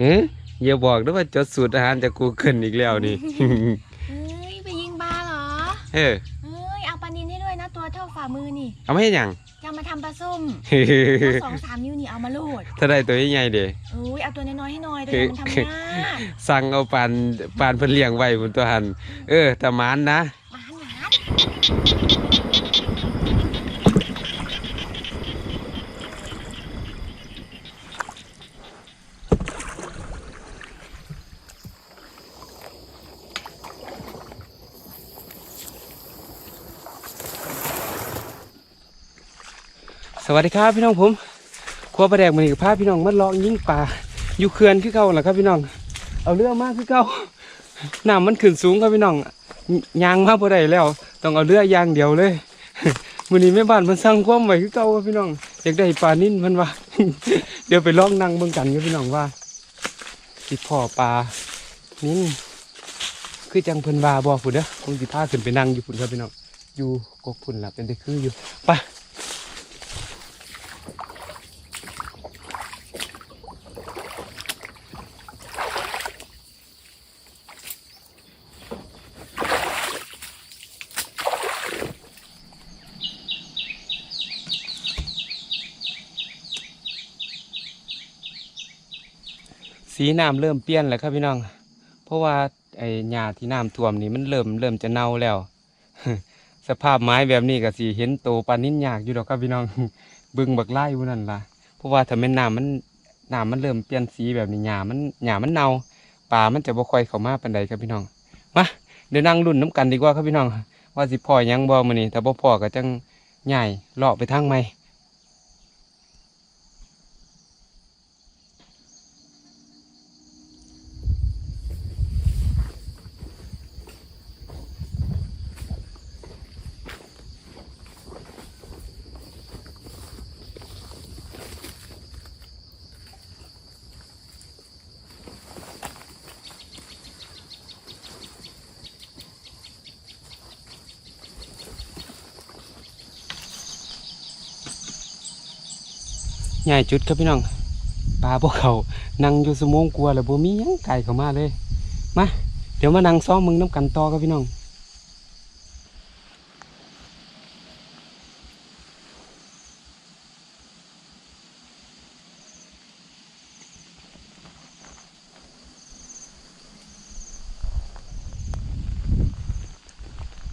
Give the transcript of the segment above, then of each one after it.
เอ๊ะอย่าบอกด้วยว่าจดสูตรอาหารจากกูเกิลอีกแล้วนี่เอ้ย ไปยิงปลาเหรอ เออเอ้ย เอาปลานินให้ด้วยนะ ตัวเท่าฝ่ามือนี่เอาไม่ยัง จะมาทำปลาส้มเฮ้ตัวสองสามนิ้วนี่เอามาโหลดถ้าได้ตัวใหญ่ๆเด้ เอ้ย เอาตัวน้อยๆให้หน่อย ตัวใหญ่มันทำยากสั่งเอาปานปานเพิ่นเลี้ยงไว้บนตัวหัน เออแต่หมานนะมาหนา สวัสดีครับพี่น้องผมครัวประแดกมันอีกพาพี่น้องมาลองยิ่งปลาอยู่เขื่อนคือเก่าแหละครับพี่น้อง เอาเรือมาคือเก่าน้ำมันขึ้นสูงครับพี่น้องยางมาบ่ได้แล้ว ต้องเอาเรือยางเดียวเลยมือนี้แม่บ้านเพิ่นสั่งความไว้คือเก่าครับพี่น้องอยากได้ปลานิ่นเพิ่นว่าเดี๋ยวไปลองนั่งเบิ่งกันครับพี่น้องว่าสิพ่อปลานิ่นคือจังเพิ่นว่าบ่พุ่นเด้อผมสิพาขึ้นไปนั่งอยู่พุ่นครับพี่น้องอยู่กกพุ่นล่ะเป็นได้คืออยู่ไป สีน้ำเริ่มเปลี่ยนแล้วครับพี่น้อง เพราะว่าไอ้หญ้าที่น้ำท่วมนี่มันเริ่มเริ่มจะเน่าแล้ว สภาพไม้แบบนี้ก็สิเห็นโตปานนิ้นยากอยู่ดอกครับพี่น้อง บึงบักไล่อยู่นั่นล่ะ เพราะว่าถ้าแม่นน้ำมันน้ำมันเริ่มเปลี่ยนสีแบบนี้หญ้ามันหญ้ามันเน่าป่ามันจะบ่ค่อยเข้ามาปานใดครับพี่น้องมาเดี๋ยวนั่งรุ่นน้ำกันดีกว่าครับพี่น้อง ว่าสิพ่อยังบ่มื้อนี้ถ้าบ่พ่อก็จังใหญ่เลาะไปทางใหม่ ใหญ่จุดครับพี่น้องปลาพวกเขานั่งอยู่สมงกลัวแล้วบ่มียังไก่เข้ามาเลยมาเดี๋ยวมานั่งซ้อมมึงน้ำกันต่อครับพี่น้อง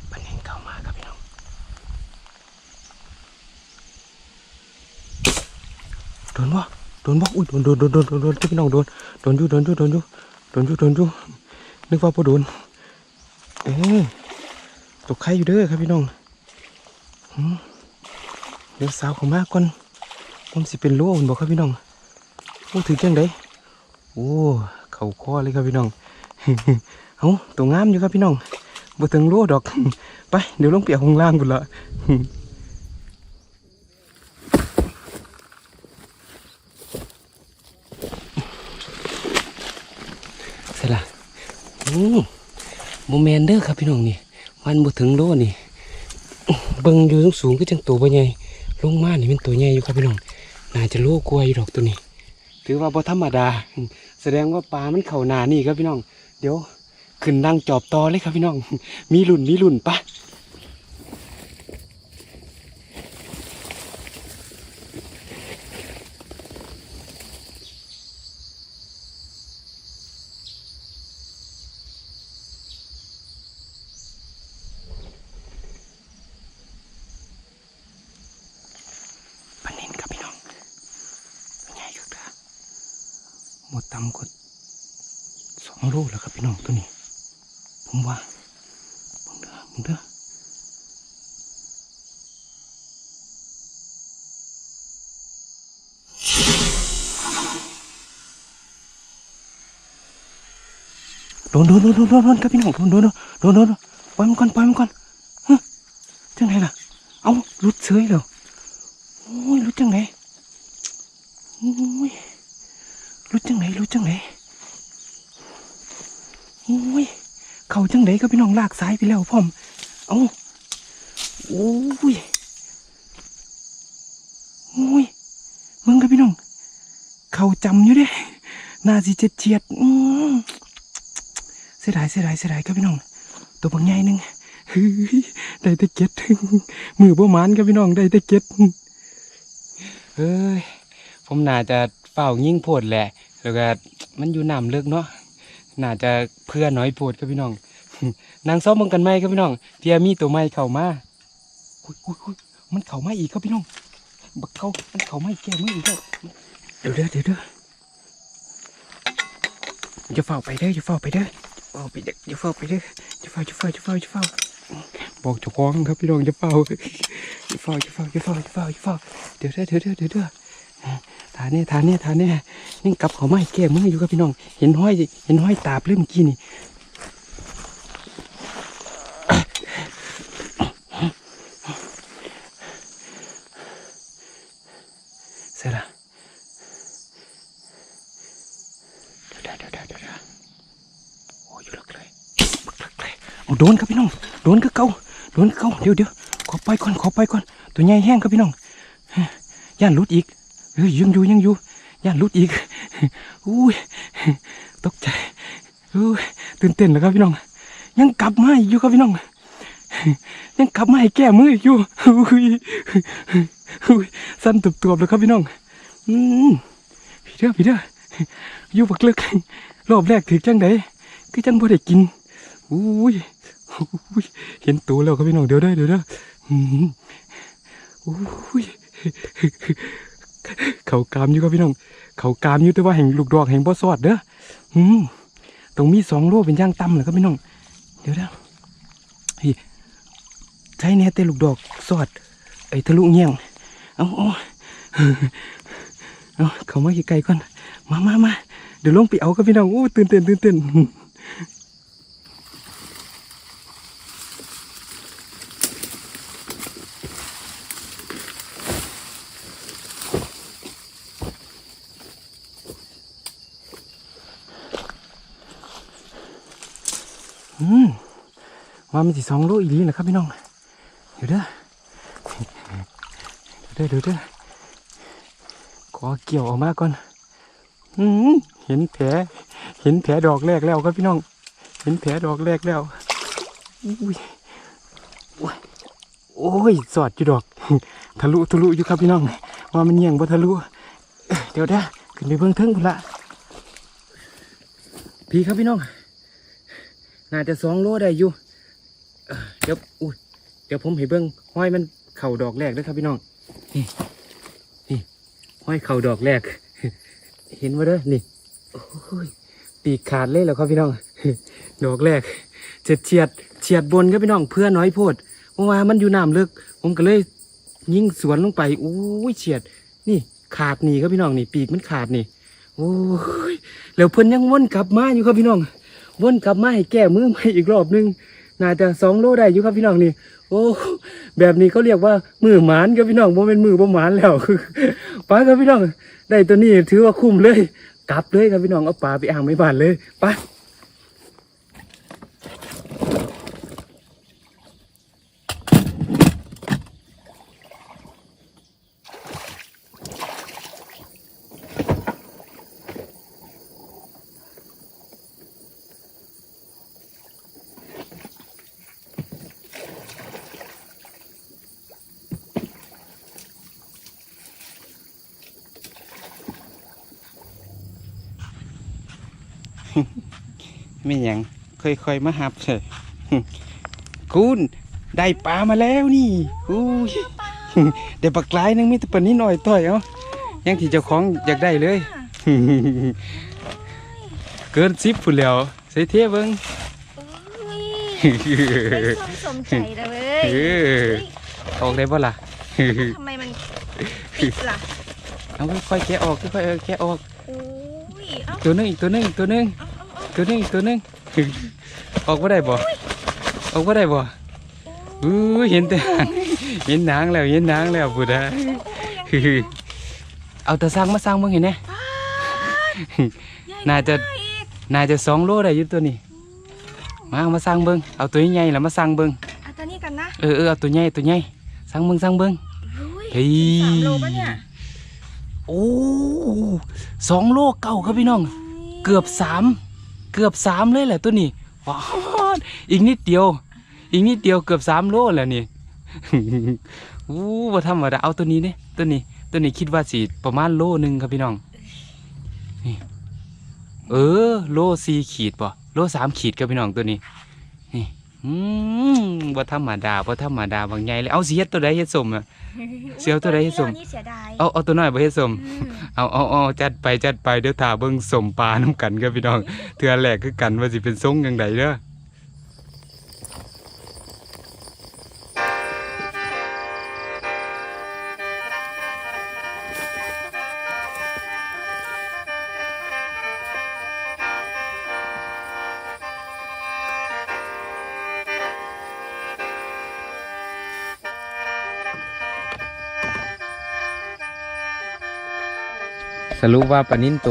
ปันเห็นเข้ามาครับพี่น้อง โดนบ่โดนบ่ อุ้ยโดนโดนโดนโดนโดนพี่น้องโดนโดนอยู่โดนอยู่โดนอยู่โดนอยู่โดนอยู่นึกว่าบ่โดนเอ๊ะตกไข่อยู่เด้อครับพี่น้องเดี๋ยวสาวเขามาก่อนผมสิเป็นโลมันบอกครับพี่น้องโอ้ถือจังไดโอ้เข่าคอเลยครับพี่น้องเอ้าตัวงามอยู่ครับพี่น้องบ่ถึงโลดอก ไปเดี๋ยวลงเปียกข้างล่างพุ่นละ เสร็จละอืม โมเมนเด้อครับพี่น้องนี่วันบ่ถึงโลนี่เบิ่งอยู่สูงก็จังตัวบ่ใหญ่ลงมานี่เป็นตัวใหญ่อยู่ครับพี่น้องน่าจะโลกลัวอยู่ดอกตัวนี้ ถือว่าบ่ธรรมดา แสดงว่าปลามันเข่าหนานี่ครับพี่น้อง เดี๋ยวขึ้นนั่งจอบตอเลยครับพี่น้อง มีรุ่นมีรุ่นปะปลานินครับพี่น้องใหญ่ครับเด้อ หมดตำกดสองโลแล้วครับพี่น้องตัวนี้ ผมว่ามึงเด้อมึงเด้อโดนโดนโดนโดนโดนโดนครับพี่น้องโดนโดนโดนโดนปล่อยมันก่อนปล่อยมันก่อนฮะจังไหนล่ะ เอาลุดเฉยแล้วโอ้ยหลุดจังไหนโอ้ยหลุด จังไหนหลุดจังไหนโอ้ย เขาจังไดก็พี่น้องลากสายไปแล้วพ่อม เอาโอ้ยโอ้ยมึงกับพี่น้อง เขาจำอยู่เด้นาสิเจ็ดเจียดอืมเสียดายเสียดายเสียดายครับพี่น้อง ตัวบางใหญ่หนึงเฮ้ยได้แต่เก็ดมือบ่มานครับพี่น้องได้แต่เก็ดเฮ้ย ผมน่าจะเฝ้ายิ่งโพดแหละ แล้วก็มันอยู่น้ำลึกเนาะน่าจะเพื่อน้อยโพดครับพี่น้องนางซ้อมมังกันไหมครับพี่น้องเทียมีตัวไม้เข้ามาอุ้ยอุ้ยอุ้ยมันเข้ามาอีกครับพี่น้องบักเข้ามันเข้ามาอีกแก้มืออีกแล้วเดี๋ยวเด้อเดี๋ยวเด้อจะเฝ้าไปเด้อจะเฝ้าไปเด้อเฝ้าไปเด้อจะเฝ้าไปเด้อจะเฝ้าจะเฝ้าจะเฝ้าจะเฝ้าบอกเจ้าของครับพี่น้องจะเฝ้าจะเฝ้าจะเฝ้าจะเฝ้าจะเฝ้าจะเฝ้าเดี๋ยวเด้อเดี๋ยวเด้อเดี๋ยวเด้อ ทานเนี่ยทานเนี่ยทานเนี่ยนี่กลับเขามาอีกแก้มืออยู่ครับพี่น้อง เห็นห้อยเห็นห้อยตาบเริ่มอกี้นี่เสร็จละเดี๋ยวเดี๋ยวเดี๋ยวเดี๋ยวเดี๋ยวโอ้ยอยู่หลักเลยบักหลักเลยโอ้โดนครับพี่น้อง โดนก็เกาโดนเกาเดี๋ยวเดี๋ยวขอไปก่อนขอไปก่อนตัวใหญ่แห้งครับพี่น้องย่านหลุดอีก เฮ้ยยังอยู่ยังอยู่ย่านลุดอีกอุ้ยตกใจอุ้ยตื่นเต้นแล้วครับพี่น้อง ยังกลับมาอยู่ครับพี่น้องยังกลับมาให้แก้มืออยู่อุ้ยอุ้ยสั้นตุบๆเลยครับพี่น้องอืมพี่เด้อพี่เด้ออยู่บักเลิกรอบแรกถือจังไดคือจังบ่ได้กินอุ้ยอุ้ยเห็นตัวแล้วครับพี่น้องเดี๋ยวเด้เดี๋ยวเด้ออืมอุ้ย เขากามอยู่ครับพี่น้อง เขากามอยู่แต่ว่าแห่งลูกดอกแห่งบ่สอดเด้ออืมต้องมีสองโลเป็นย่างต่ำเลยครับพี่น้อง เดี๋ยวเด้อใช้แน่แต่ลูกดอกสอด ไอ้ทะลุเงี้ยง เอาเอาเอาเขามาไกลๆก่อน มามามาเดี๋ยวลงไปเอากับพี่น้องโอ้ตื่นเต้นตื่นเต้น ว่ามันสิสองโลอีลีนะครับพี่น้องเดี๋ยวเด้อเดี๋ยวเดี๋ยวเดี๋ยวขอเกี่ยวออกมาก่อนอืมเห็นแผลเห็นแผลดอกแรกแล้วครับพี่น้อง เห็นแผลดอกแรกแล้วอุ้ยโอ้ยโอ้ยสอดอยู่ดอก ทะลุทะลุอยู่ครับพี่น้องว่ามันเงี่ยงบ่ทะลุเดี๋ยวเด้อขึ้นไปเบื้องเทิงพุ่นละพี่ครับพี่น้องน่าจะสองโลได้อยู่ เดี๋ยวอุ้ยเดี๋ยวผมให้เบิ้งห้อยมันเข่าดอกแรกเด้วยครับพี่น้อง นี่นี่ห้อยเข่าดอกแรก เห็นว่าเด้อนี่โอ้ยปีกขาดเลยแล้วครับพี่น้อง ดอกแรกเฉียดเฉียดเฉียดบนครับพี่น้องเพื่อน้อยโพดเพราะว่ามันอยู่น้ำลึก ผมก็เลย ยิงสวนลงไปโอ้ยเฉียด นี่ขาดหนีครับพี่น้องนี่ ปีกมันขาดนี่โอ้ยแล้วเพิ่นยังวนกลับมาอยู่ครับพี่น้องวนกลับมาให้แก้มือใหม่อีกรอบหนึง น่าจะสองโลได้อยู่ครับพี่น้องนี่โอ้แบบนี้เขาเรียกว่ามือหมานครับพี่น้องผมเป็นมือบ่หมานแล้วไปครับพี่น้องได้ตัวนี้ถือว่าคุ้มเลย กลับเลยครับพี่น้องเอาปลาไปอ่างไม่บานเลยไป ไม่หยังค่อยๆมาหับเถอะคุณได้ปลามาแล้วนี่อุ้ยเดี๋ยวปลากลายหนึงมีแต่ปลานี้หน่อยต่อยเอายังที่เจ้าของอยากได้เลย เกินซิปพุ่นแล้วใส่เทียเบิ้งไม่สมสมใจเลยเว้ยเออออกได้บ่ล่ะทำไมมันติดล่ะเอาค่อยๆแกะออกค่อยๆเออแกะออกโอ้ยเอ้า ตัวหนึงอีกตัวหนึงอีกตัวหนึงเอาเอาเอาตัวหนึงอีกตัวหนึงออกบ่ได้บ่ออกบ่ได้บ่อู้ยเห็นแต่เห็นหนังแล้วเห็นหนังแล้วบุดาโอ้ยยังเอาแต่สร้างมาสร้างเบิ่งเห็นไหมใหญ่น่าจะกว่อีกน่าจะสองโลได้อยู่ตัวนี้มาเอามาสร้างเบิ่งเอาตัวใหญ่ๆแล้วมาสร้างเบิ่งเอาตัวนี้กันนะเออเออเอาตัวใหญ่ตัวใหญ่สร้างเบิ่งสร้างเบิ่งเฮ้ยเฮ้ยสามโลปะเนี่ยโอ้สองโลเก่าครับพี่น้อง เกือบสามเกือบสามเลยแหละตัวนี้ว้าอีกนิดเดียว อีกนิดเดียวเกือบสามโลแล้วนี่อู้ว่าธรรมดาเอาตัวนี้เนี่ยตัวนี้ ตัวนี้คิดว่าสิประมาณโลหนึ่งครับพี่น้องนี่เออ โลสี่ขีดป่ะโลสามขีดครับพี่น้องตัวนี้ อืมว่าธรรมดาว่าธรรมดาบางใหญ่เลยเอาสิเฮ็ดตัวใดเฮ็ดสมอะเสียวตัวใดให้สม อันนี้เสียดายเอาเอาตัวน้อยบ่เฮ็ดสม อืมเอาเอาเอาจัดไปจัดไปเดี๋ยวถ่าเบิ่งสมปลาน้ำกันครับพี่น้อง เทือแรกคือกันว่าสิเป็นทรงยังไงเด้อ สรุปว่าปลานิ้นโต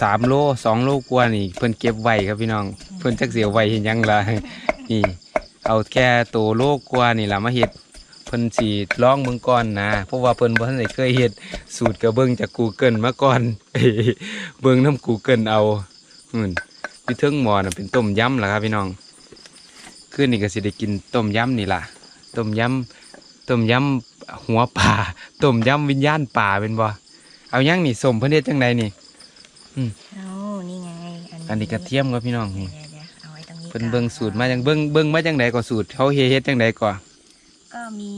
สามโลสองโลกว่านี่ เพิ่นเก็บไว้ครับพี่น้อง เพิ่นจักเสียไว้เห็นหยังล่ะนี่ เอาแค่โตโลกว่านี่ล่ะมาเฮ็ดเพิ่นสิลองเบิ่งก่อนนะเพราะว่าเพิ่นบ่ทันได้เคยเฮ็ดสูตรก็เบิ่งจาก Google มาก่อนเบิ่งนำ Google เอาอืมอยู่เทิงหม้อน่ะเป็นต้มยำล่ะครับพี่น้องคืนนี้ก็สิได้กินต้มยำนี่ล่ะต้มยำต้มยำหัวป่าต้มยำวิญญาณป่าเป็นบ่ เอายังนี่สมเพิ่นเฮ็ดจังไดนี่ เอานี่ไง อันนี้กระเทียมครับพี่น้องนี่เดี๋ยวเดี๋ยวเอาไว้ตรงนี้เพิ่นก่อนเบิ่งสูตรมาจังเบิ่งเบิ่งมาจังไดก็สูตรเขาเฮ็ดเฮ็ดจังไดก็ก็มี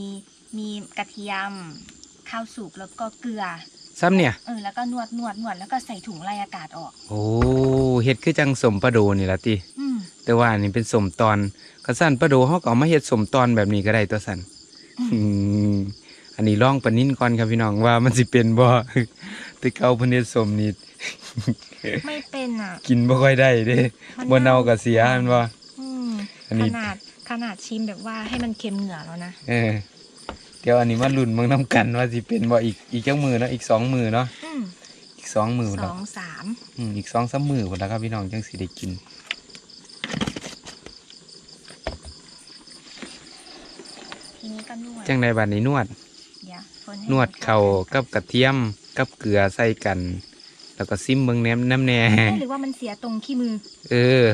มีกระเทียม ข้าวสุกแล้วก็เกลือ ซ้ำเนี่ย เออแล้วก็นวดนวดนวดแล้วก็ใส่ถุงไล่อากาศออก โอ้เฮ็ดคือจังสมปลาโดนี่ล่ะติอืมแต่ว่าอันนี้เป็นสมตอนกระสั่นปลาโดเฮาก็เอามาเฮ็ดสมตอนแบบนี้ก็ได้ตัวสั่นอืม อันนี้ลองปลานิ่นก่อนครับพี่น้องว่ามันสิเป็นบ่แต่เก่าเพิ่นเฮ็ดสมนี่ไม่เป็นอะ กินบ่ค่อยได้เด้มันบ่เน่าก็เสียแม่นบ่อืมอันขนี้นาดขนาดชิมแบบว่าให้มันเค็มเหงื่อแล้วนะเออเดี๋ยวอันนี้มาลุ้นเบิ่งนํกันว่าสิเป็นบ่อีกอีกจักมือเนาะอีกสองมือเนาะอืมอีกสองมือสแล้วองสามอืมอีกสองสามมือหมดแล้วครับพี่น้องจังสิได้กินทีนี้ก็นวดจังในบัดนี้นวดเดี๋ยวค นให้นวดเข่ากับกระเทียมกับเกลือใส่กัน แล้วก็ซิมเบิ่งแหนมน้ำแหน่เอ๊ะหรือว่ามันเสียตรงขี้มือ เออ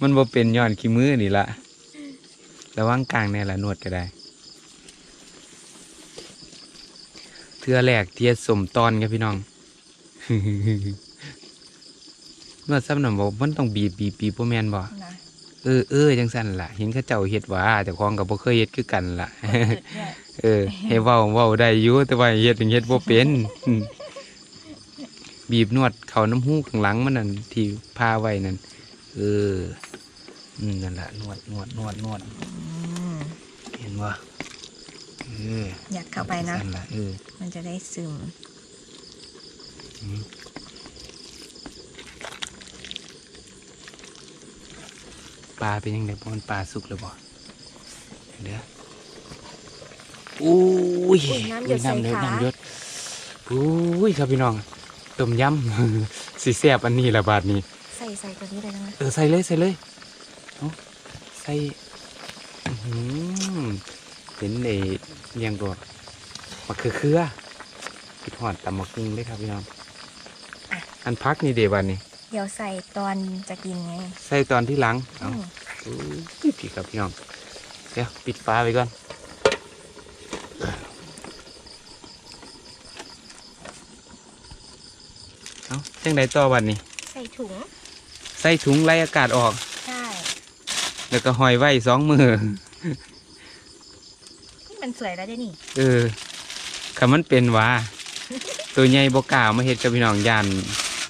มันบ่เป็นย้อนขี้มือนี่ละระวังกลางแน่ละนวดก็ได้ เทือแรกเทียสมตอนครับพี่น้องนวดซ้ำหน่อยบอกมันต้องบีบบีบบีบบ่แม่นบ่นะ เออเออจังสั่นล่ะเห็นเขาเจ้าเฮ็ดว่าแต่ของกับบ่เคยเฮ็ดคือกันล่ะจุดด้วยเออให้เว้าเว้าได้อยู่แต่ว่าเฮ็ดยังเฮ็ดบ่เป็นอืมบีบนวดเข้าน้ำหูข้างหลังมันนั่นที่พาไว้นั่นเอออืมนั่นล่ะนวดนวดนวดนวดอืมเห็นบ่เออยัดเข้าไปนะสั่นล่ะเออมันจะได้ซึม ลาเป็นยังไงบ่มันปลาสุกแล้วบ่เด้ออุ้ยอุ้ยน้ำหยดใส่น้ำเยขาน้ำหยดอุ้ยครับพี่น้องต้มยำสิแซ่บอันนี้ละบาทนี้ ใส่ใส่ตัวนี้เลยนะเออใส่เลยใส่เลยเอาใส่อื้อหือเห็นไอ้อิหยังก็มะเขือเครือคิดหอดตำมะกึ่งเลยครับพี่น้องอันพักนี่เดบันนี่ เดี๋ยวใส่ตอนจะกินไง ใส่ตอนที่หลังเอาอืม อุ้ยพี่ครับพี่น้อง เดี๋ยวปิดฟ้าไว้ก่อน เอาจังไดต่อบันนี้ ใส่ถุง ใส่ถุงไล่อากาศออก ใช่ แล้วก็ห้อยไว้สองมือ นี่มันสวยแล้วเด้นี่ เออคำมันเป็นว่า ตัวใหญ่บกล้ามาเฮ็ดกับพี่น้องยาน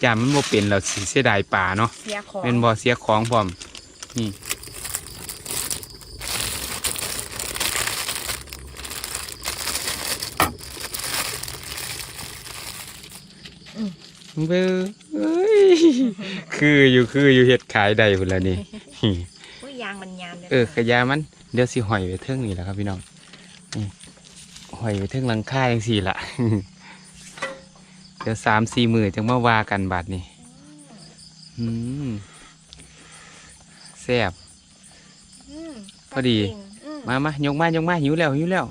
ยานมันบ่เป็นแล้วสิเสียดายป่าเนาะเสียของเป็นบ่เสียของพร้อมนี่เบ้อเอ้ยคืออยู่คืออยู่เฮ็ดขายได้พุ่นละนี่อุ้ยยางมันยามเลยเออขยามันเดี๋ยวสิหอยไว้เทิงนี่แหละครับพี่น้องนี่หอยไว้เทิงหลังคาจังสี่ละเจะสามสี่หมื่นจังมาว่ากันบาทนี่อืแซ่บพอดีมามายกมายกมาหิวแล้วหิวแล้ว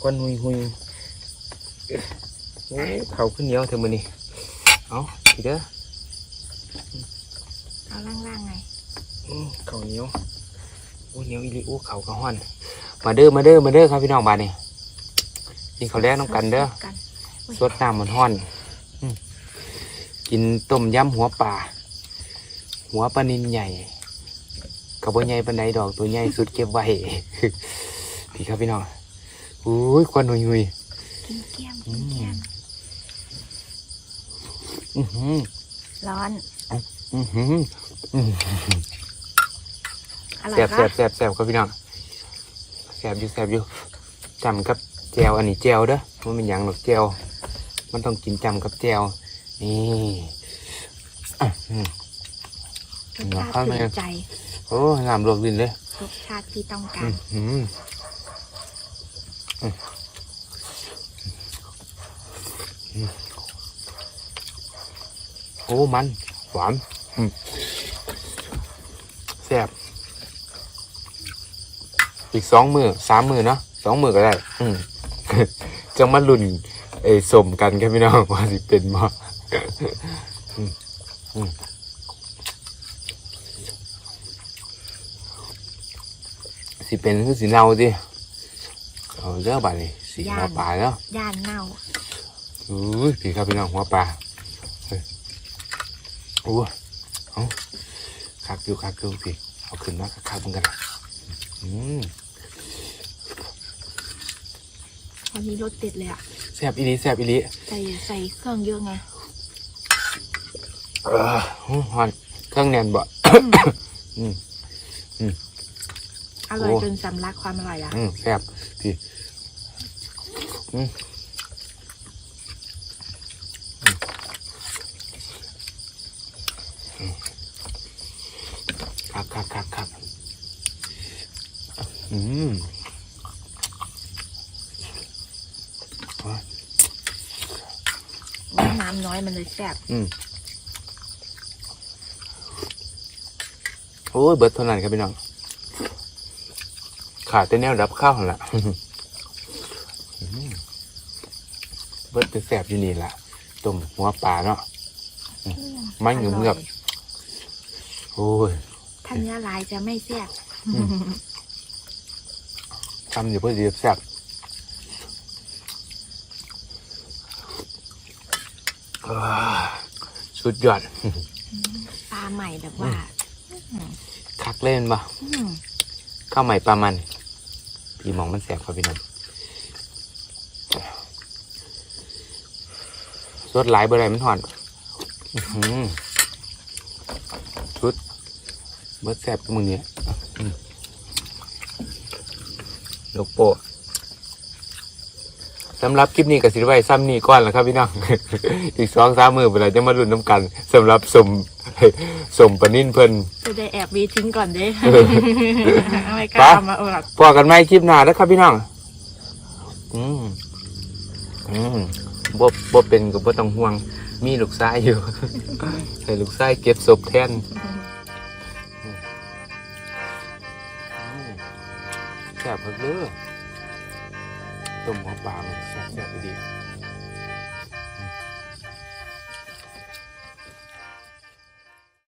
คนหุยหุย โอ้เขาขึ้นเหนียวเถอะมือนี่เอาทีเด้อเอาล่างๆไงอืมเขาเหนียวโอ้เหนียวอีหลีโอ้เขากระห้อนมาเด้อมาเด้อมาเด้อครับพี่น้องบ้านนี่กินข้าวแรกน้องกันเด้อกันสดน้ำมันห้อนอืมกินต้มยำหัวปลาหัวปลานินใหญ่กับว่าใหญ่ปานใดดอกตัวใหญ่สุดเก็บไว้พี่ครับพี่น้องอุ้ยควันหุยหุยกินแก้มกินแก้มอือหือ ร้อนอือหืออื้อหืออร่อแซ่ยบปะแซ่บแซ่บแซ่บครับพี่น้องแซ่บอยู่แซ่บอยู่จำกับแจวอันนี้แจวเด้อมันเป็นหยังหรอกแจวมันต้องกินจำกับแจวนี่อื้อหือรสชาติถึงใจโอ้งามลวกดินเลยรสชาติที่ต้องกาอื้รอหื ออื้อหือโอ้มันหวานอืมแซ่บอีกสองมือสามมือเนาะสองมือก็ได้ อืมจะมาลุ่นเอ้ยสมกันครับพี่น้องว่าสิเป็นบ่อืมอืมสิเป็นคือสิเน่าดิเอาเด้อบัดนี้สีหัวปลาเนาะย่านเน่าอุ้ยพี่ครับพี่น้องหัวปลาเฮ้ย โอ้เอาคักอยู่คักอยู่พี่เอาขึ้นมาคักๆเหมือนกันล่ะอืมวันนี้รสติดเลยอะแซ่บอีหลีแซ่บอีหลีใส่ใส่เครื่องเยอะไงเออหูหอนเครื่องแน่นบ่ อืมอร่อยโอ้ จนสำลักความอร่อยละอืมแซ่บพี่อืมอืม ครับครับครับครับอืมน้ำน้อยมันเลยแซ่บอืมโอ้ยเบิดเท่านั้นครับพี่น้อง ขาดแต่แนวรับข้าวหั่นละอืมเบิดจะแสบอยู่นี่ล่ะต้มหัวปลาเนาะมันเหงือก โอ้ยถ้าเนื้อลายจะไม่แซ่บทำอยู่เพื่อดีแซ่บอ่าสุดยอดปลาใหม่แบบว่า คักเล่นปะอืมข้าวใหม่ปลามัน พี่มองมันแสบครับพี่น้องสดหลายเบอร์ไรมันถอนอื้อหือชุด เบิดแสบกับมึงเนี่ยอืมลูกโปะสำหรับคลิปนี้กับสิไว้ซ้ำนี่ก่อนแล้วครับพี่น้อง อีกสองสามมือเวลาจะมาลุ้นน้ำกันสำหรับสมสมปลานิ่นเพิ่นจะได้แอบวีทิ้งก่อนเด้เอาไม่กไปล้าเอามาอวดพอกันไหมคลิปหน้าแล้วครับพี่น้อง อืมอืมบ่บ่เป็นก็บ่ต้องห่วง มีลูกชายอยู่ ให้ลูกชายเก็บศพแทน แซ่บเพิ่งเด้อต้มหัวปลามันแซ่บๆดี